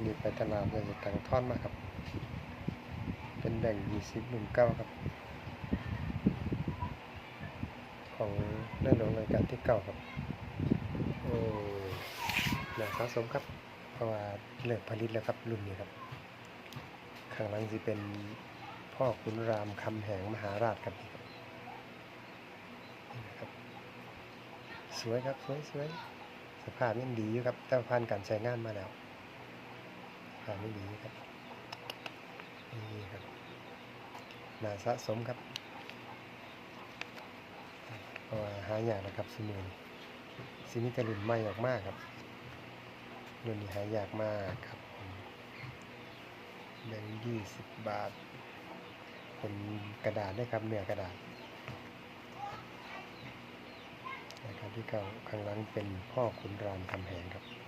วันนี้ไปตลาดเลยตังท่อนมาครับ เป็นแบ่งยี่สิบหนึ่งเก้าครับ ของในหลวงรายการที่เก้าครับ โอ้หน่าสะสมครับ เพราะว่าเลิกผลิตแล้วครับรุ่นนี้ครับข้างหลังสิเป็นพ่อขุนรามคำแหงมหาราชครับนี่นะครับสวยครับ สวยสวยสภาพยังดีอยู่ครับแต่ว่าผ่านการใช้งานมาแล้ว สภาพยังดีครับนี่ครับน่าสะสมครับเพราะว่าหายากนะครับสมุนซิมิตรุ่นใหม่ออกมากครับรุ่นนี้หายากมากครับแบงค์ยี่สิบบาท เป็นกระดาษนะครับเนื้อกระดาษนะครับที่เก่าข้างหลังเป็นพ่อขุนรามคำแหงครับ